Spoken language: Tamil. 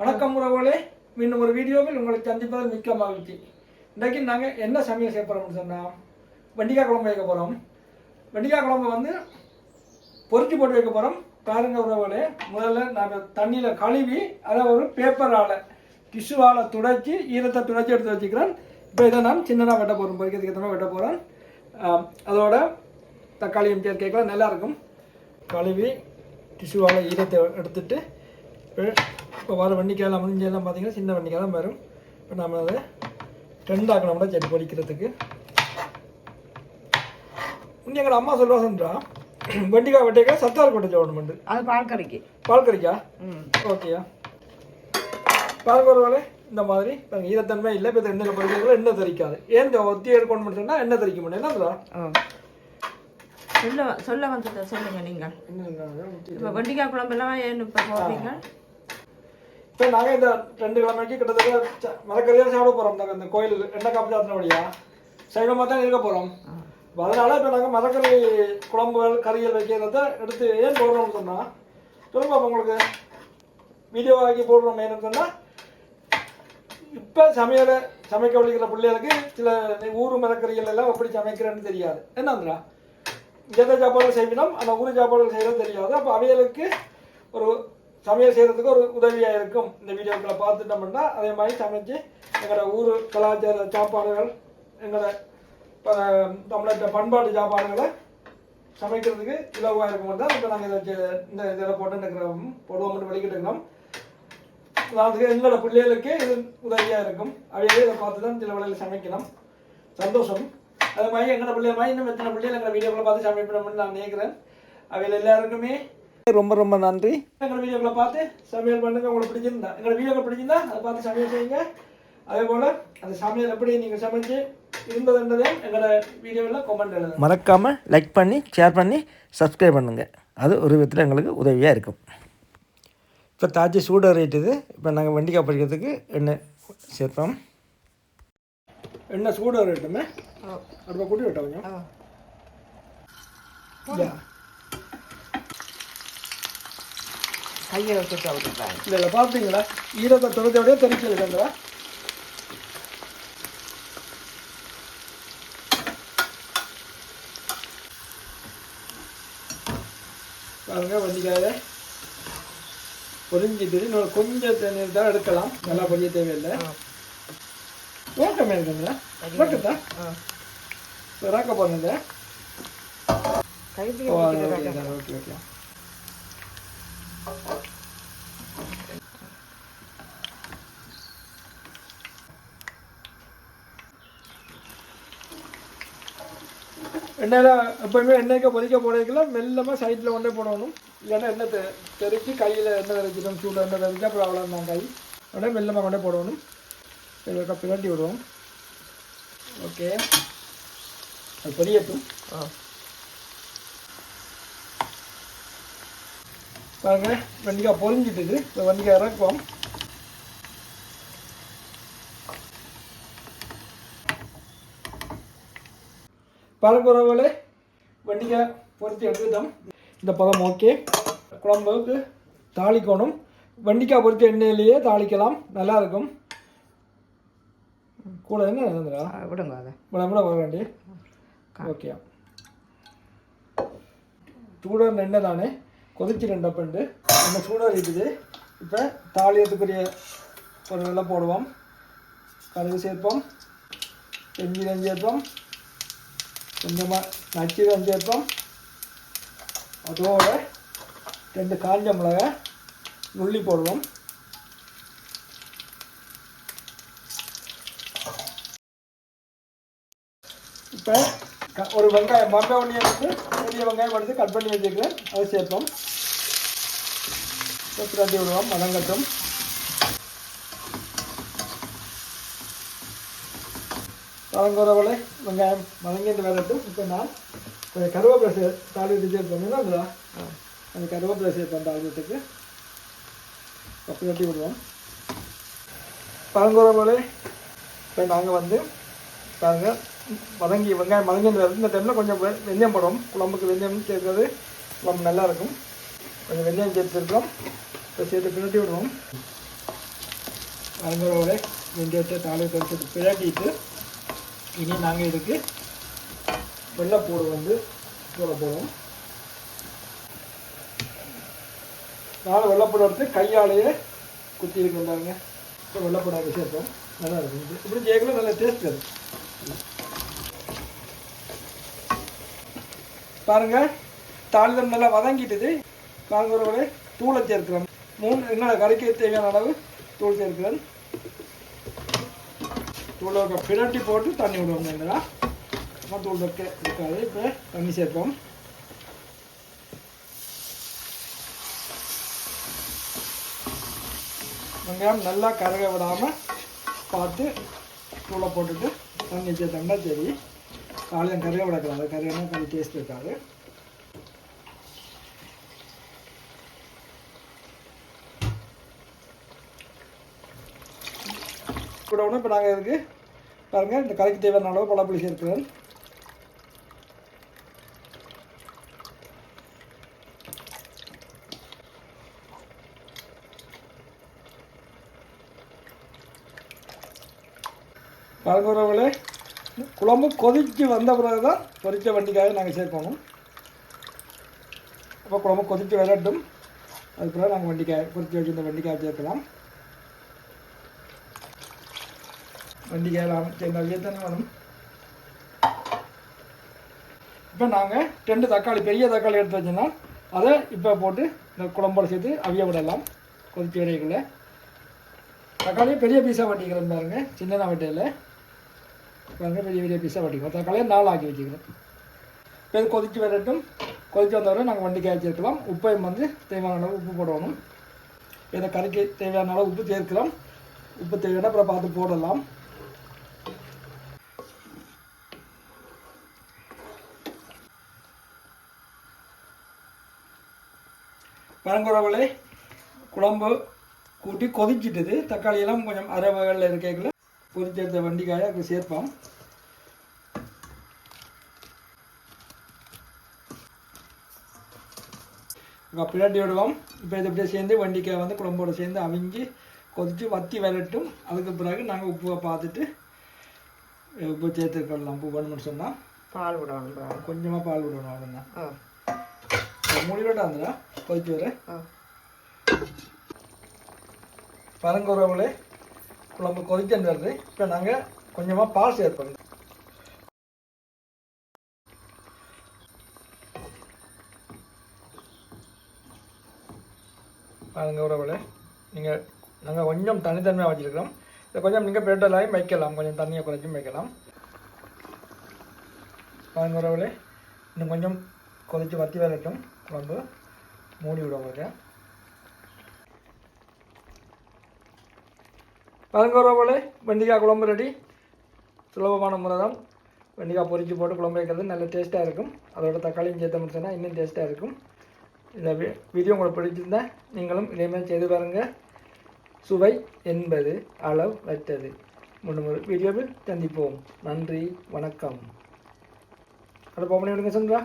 வணக்கம் உறவுகளே. மீண்டும் ஒரு வீடியோவில் உங்களை சந்திப்பதில் மிக்க மகிழ்ச்சி. இன்றைக்கு நாங்கள் என்ன சமையல் செய்ய போகிறோம்னு சொன்னால் வெண்டிக்காய் குழம்பு வைக்க போகிறோம் வெண்டிக்காய் குழம்பு வந்து பொறிச்சு போட்டு வைக்க போகிறோம் பாருங்க உறவுகளே முதல்ல நாங்கள் தண்ணியில் கழுவி அதை ஒரு பேப்பரால் டிஷ்யூவால் துடைச்சி ஈரத்தை துடைச்சி எடுத்து வச்சுக்கிறேன். இப்போ இதை நான் சின்னதாக வெட்ட போகிறோம் பொறிக்கிறதுக்கு ஏற்ற மாதிரி வெட்ட போகிறேன் அதோட தக்காளியும் சேர்க்கலாம் நல்லா இருக்கும். கழுவி டிஷ்யூவால் ஈரத்தை எடுத்துட்டு இப்போ வர வண்டிக்காயெல்லாம் முடிஞ்செல்லாம் பார்த்தீங்கன்னா சின்ன வண்டிக்காய் தான் வரும். இப்போ நம்ம அதை ரெண்டாக்கணும் கூட செடி பொடிக்கிறதுக்கு இங்கே எங்கள் அம்மா சொல்லுவாங்கன்றா வெண்டிக்காய் வெட்டைக்காய் சத்தார் கொட்டை சோடணுமெண்டு. அது பால் கறிக்கு பால் கறிக்கா ம் ஓகேயா பாருங்க இந்த மாதிரி ஈரத்தன்மை இல்லை இப்போ எண்ணெயில் பொறிக்கிறதுல எண்ணெய் தெரிக்காது ஏன் ஒத்தி எடுக்கணும்னு சொன்னால் எண்ணெய் தெரிக்க முடியும் என்னதுடா ஓ. சொல்ல சொல்ல வந்ததை சொல்லுங்க நீங்கள் இப்போ வெண்டிக்காய் குழம்பெல்லாம் ஏன் இப்போ போடுறீங்க? இப்போ நாங்கள் இந்த ரெண்டு கிழமைக்கு கிட்டத்தட்ட மரக்கறியாக சாப்பிட போகிறோம் இந்த கோயில் எண்ணெய் காப்பு சாத்தின வழியா. சைவமாக தான் இருக்க போகிறோம் அதனால இப்போ நாங்கள் மரக்கறி குழம்புகள் கறிகள் வைக்கிறத எடுத்து ஏன் போடுறோம்னு சொன்னால் சொல்லுங்க அப்போ உங்களுக்கு. வீடியோ ஆக்கி போடுறோம் ஏன்னு சொன்னால் இப்போ சமையலை சமைக்க வலிக்கிற பிள்ளைகளுக்கு சில ஊர் மரக்கறிகள் எல்லாம் எப்படி சமைக்கிறேன்னு தெரியாது. என்னன்றா எந்த சாப்பாடு செய்வினோம் அந்த ஊர் சாப்பாடு செய்கிறது தெரியாது. அப்போ அவைகளுக்கு ஒரு சமையல் செய்கிறதுக்கு ஒரு உதவியாக இருக்கும். இந்த வீடியோக்களை பார்த்துட்டோம்னா அதே மாதிரி சமைச்சு எங்களோட ஊர் கலாச்சார சாப்பாடுகள் எங்களோட ப- தமிழக பண்பாட்டு சாப்பாடுகளை சமைக்கிறதுக்கு இலவாக இருக்கும் தான் இப்போ நாங்கள் இதை இந்த இதில் போட்டுக்கிறோம் போடுவோம்னு வெளிக்கிட்டு இருக்கிறோம் அதாவது எங்களோட பிள்ளைகளுக்கு இது உதவியாக இருக்கும். அவையே இதை பார்த்து தான் சில வேலையில் சமைக்கணும். சந்தோஷம். அது மாதிரி எங்களோட பிள்ளை மாதிரி இன்னும் எத்தனை பிள்ளைகள் எங்களை வீடியோக்களை பார்த்து சமைக்கணும்னு நான் நினைக்கிறேன். அவையில் எல்லாருக்குமே ரொம்ப ரொம்ப நன்றி. எங்களோட வீடியோக்களை பார்த்து சமையல் பண்ணுங்க உங்களுக்கு பிடிச்சிருந்தா. எங்களோட வீடியோக்கள் பிடிச்சிருந்தா அதை பார்த்து சமையல் செய்யுங்க. அதே போல் அந்த சமையல் எப்படி நீங்கள் சமைச்சு இருந்ததுன்றதையும் எங்களோட வீடியோவில் கமெண்ட் எழுதுங்க. மறக்காமல் லைக் பண்ணி ஷேர் பண்ணி சப்ஸ்கிரைப் பண்ணுங்கள் அது ஒரு விதத்தில் எங்களுக்கு உதவியாக இருக்கும். இப்போ தாச்சி சூடு ஏறிட்டுது இப்போ நாங்கள் வெண்டிக்காய் பொரிக்கிறதுக்கு எண்ணெய் சேர்ப்போம். எண்ணெய் சூடு வரட்டுமே ஓ அடுப்பை கூட்டி விட்டவங்க ஓ கையை வச்சுட்டு விட்டுப்பாங்க இல்லை இல்லை பார்த்தீங்களா ஈரத்தை துடைச்சோடய தெரிச்சு இருக்காங்களா பாருங்க வண்டிக்காய பொரிஞ்சிட்டு இன்னொரு கொஞ்சம் தண்ணீர் தான் எடுக்கலாம். நல்லா பொரிய தேவையில்லை. ஓட்டமே இருக்குங்களா ஓட்டத்தா ராக்க வச்சுட்டு ஓகே ஓகே. எண்ணெயில் எப்போயுமே எண்ணெய்க்கு பொரிக்க போடுறதுக்குள்ள மெல்லமாக சைடில் கொண்டே போடணும். இல்லைன்னா எண்ணெய் தெ தெறிச்சு கையில் எண்ணெய் தெறிச்சிடும். சூடு எண்ணெய் தெறிச்சு அப்புறம் அவ்வளோ தான் கை. உடனே மெல்லமாக கொண்டே போடணும். இதை பிறட்டி விடுவோம். ஓகே. அது பொரியட்டும். ஓ பாருங்க வெண்டிக்காய் பொரிஞ்சிட்டுது இந்த வெண்டிக்காய் இறக்குவோம். பரப்புறவுகளே வெண்டிக்காய் பொரிச்சு எடுத்துட்டோம் இந்த பதம் ஓகே. குழம்புக்கு தாளிக்கணும். வெண்டிக்காய் பொரிச்ச எண்ணெயிலேயே தாளிக்கலாம். நல்லா இருக்கும். கூட என்ன விடுங்க அதை. விட வர வேண்டிய ஓகே. சூடான எண்ணெய் தானே? கொதிச்சு ரெண்டு பண்டு நம்ம சூடாக இருக்குது. இப்போ தாளியத்துக்குரிய பொருளெல்லாம் போடுவோம். கடுகு சேர்ப்போம். செஞ்சீரம் சேர்ப்போம். கொஞ்சமாக நச்சு சேர்ப்போம் அதோட ரெண்டு காஞ்ச மிளகாய் நுள்ளி போடுவோம் இப்போ க- ஒரு வெங்காயம் மங்க ஒன்றியை எடுத்து பெரிய வெங்காயம் எடுத்து கட் பண்ணி வச்சுக்கிறேன் அதை சேர்ப்போம் சேர்த்து விடுவோம் வதங்கட்டும் வதங்குறவளை வெங்காயம் வதங்கிட்டு வரட்டும். இப்போ நான் கொஞ்சம் கருவேப்பிலை சே தாளிட்டு சேர்ப்போம் என்ன அந்த கருவேப்பிலை சேர்ப்போம் தாளிட்டுக்கு அப்படி தட்டி விடுவோம். பழங்குறவளை இப்போ நாங்கள் வந்து பாருங்க வதங்கி வெங்காயம் வதங்கிட்டு வருது இந்த டைமில் கொஞ்சம் வெந்தயம் போடுவோம். குழம்புக்கு வெந்தயம் சேர்க்கறது குழம்பு நல்லா இருக்கும் கொஞ்சம் வெந்தயம் சேர்த்துருக்கோம் இப்போ சேர்த்து பின்னட்டி விடுவோம். வரங்களோட வெந்தயத்தை தாளை தொடுத்து பிறட்டிட்டு இனி நாங்கள் இதுக்கு வெள்ளைப்பூடு வந்து போட போகிறோம் நாலு வெள்ளைப்பூடு எடுத்து கையாலேயே குத்தி இருக்கின்றாங்க இப்போ வெள்ளைப்பூடாக சேர்ப்போம் நல்லா இருக்கும். இது இப்படி செய்யக்குள்ள நல்ல டேஸ்ட் இருக்கும் பாருங்கள் தாளிதம் நல்லா வதங்கிட்டுது. காங்கூரோட தூளை சேர்க்கிறோம். மூணு என்ன கறிக்கு தேவையான அளவு தூள் சேர்க்கிறேன் தூளுக்க பிரட்டி போட்டு தண்ணி விடுவோம் என்னடா நம்ம தூள் வைக்க இருக்காது இப்போ தண்ணி சேர்ப்போம். வெங்காயம் நல்லா கரக விடாமல் பார்த்து தூளை போட்டுட்டு தண்ணி சேர்த்தோம்னா சரி. காலையில் கருக விடக்கூடாது. கருகனா கொஞ்சம் டேஸ்ட் இருக்காது. கூட இப்போ நாங்கள் இதுக்கு பாருங்கள் இந்த கரைக்கு தேவையான அளவு பழப்புளி சேர்க்கிறேன். பழங்குறவங்களே குழம்பு கொதிச்சு வந்த பிறகு தான் பொரிச்ச வண்டிக்காயை நாங்கள் சேர்க்கணும் அப்போ குழம்பு கொதிச்சு விளையாட்டும் அதுக்கு பிறகு நாங்கள் வண்டிக்காய் பொரிச்சு வச்சிருந்த வண்டிக்காய் சேர்க்கலாம். வண்டி சேர்ந்தாலே தானே வரும் இப்போ நாங்கள் ரெண்டு தக்காளி பெரிய தக்காளி எடுத்து வச்சோன்னா அதை இப்போ போட்டு இந்த குழம்போட சேர்த்து அவிய விடலாம். கொதிச்சு இடையில தக்காளி பெரிய பீஸாக வட்டிக்கிறேன் பாருங்க. சின்னதாக வட்டையில் பாருங்கள் பெரிய பெரிய பீஸாக வட்டிக்கிறோம். தக்காளியை நாலு ஆக்கி வச்சுக்கிறோம். இப்போ இது கொதிச்சு வரட்டும். கொதிச்சு வந்தவரை நாங்கள் வண்டிக்காய் சேர்க்கலாம் உப்பையும் வந்து தேவையான அளவு உப்பு போடணும். இதை கறிக்கு தேவையான அளவு உப்பு சேர்க்கலாம். உப்பு தேவையான அப்புறம் பார்த்து போடலாம். பழங்குறவளை குழம்பு கூட்டி கொதிச்சிட்டுது. தக்காளி எல்லாம் கொஞ்சம் அரை வகையில் இருக்கைக்குள்ள பொரிச்சு எடுத்த வண்டிக்காயை அதுக்கு சேர்ப்போம். இப்போ பின்னாடி விடுவோம். இப்போ இது அப்படியே சேர்ந்து வண்டிக்காய் வந்து குழம்போட சேர்ந்து அவிஞ்சு கொதித்து வத்தி விரட்டும். அதுக்கு பிறகு நாங்கள் உப்புவை பார்த்துட்டு உப்பு சேர்த்துக்கலாம் உப்பு வேணும்னு சொன்னால் பால் விடணும். பால் கொஞ்சமாக பால் விடணும் அவ்வளோதான் வந்துடா கொதிச்சு வர. ஓ பழங்குறவுகளே குழம்பு கொதிச்சுன்றது இப்போ நாங்கள் கொஞ்சமாக பால் சேர்ப்போம் பழங்குறவுகளே நீங்கள் நாங்கள் கொஞ்சம் தனித்தன்மையாக வச்சுருக்கிறோம். இதை கொஞ்சம் நீங்கள் பெட்டலாயும் வைக்கலாம். கொஞ்சம் தண்ணியை குறைச்சும் வைக்கலாம். பழங்குறவுகளே இன்னும் கொஞ்சம் கொதித்து வத்தி வரட்டும் குழம்பு மூடி விடுவோம் பழங்குற போல வெண்டிக்காய் குழம்பு ரெடி சுலபமான முறை தான் வெண்டிக்காய் பொரிச்சு போட்டு குழம்பு வைக்கிறது நல்ல டேஸ்ட்டாக இருக்கும். அதோட தக்காளியும் சேர்த்து முடிச்சோன்னா இன்னும் டேஸ்ட்டாக இருக்கும். இந்த வீ வீடியோ உங்களுக்கு பிடிச்சிருந்தா நீங்களும் இதேமாதிரி செய்து பாருங்கள் சுவை என்பது அளவற்றது முன்னொரு வீடியோவில் சந்திப்போம். நன்றி வணக்கம். அடுப்போம் பண்ணி விடுங்க சந்திரா?